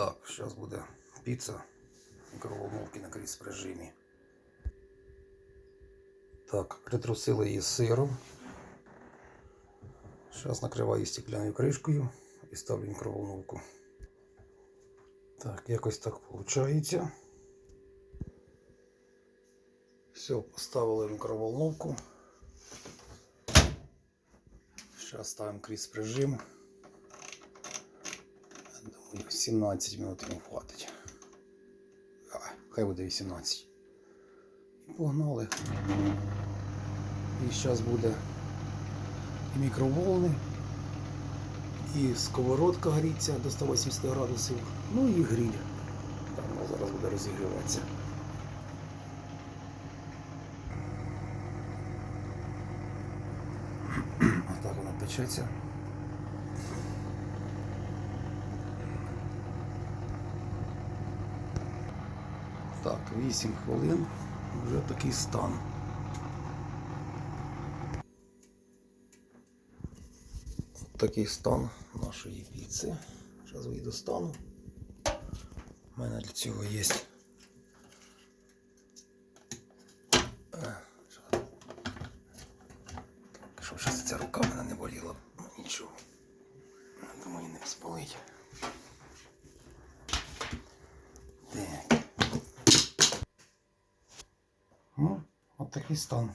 Так, зараз буде піца в мікроволновці на кріс режимі. Так, притрусили її сиром. Зараз накриваю стеклянною кришкою і ставлю мікроволновку. Так, якось так виходить. Все, поставили мікроволновку. Зараз ставимо кріс режим. Думаю, 17 минут йому хватить. А, хай буде 18. І погнали. І зараз буде і мікроволни, і сковородка горіться до 180 градусів, ну і гриль. Там вона зараз буде розігріватися. Отак вона печеться. Так, 8 хвилин, вже такий стан. Такий стан нашої піци. Зараз її достану. У мене для цього є. Е, щоб щось ця рука мене не боліла. Нічого. Думаю, не спалить. Ну, от такий стан.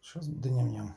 Щось буде ням-ням.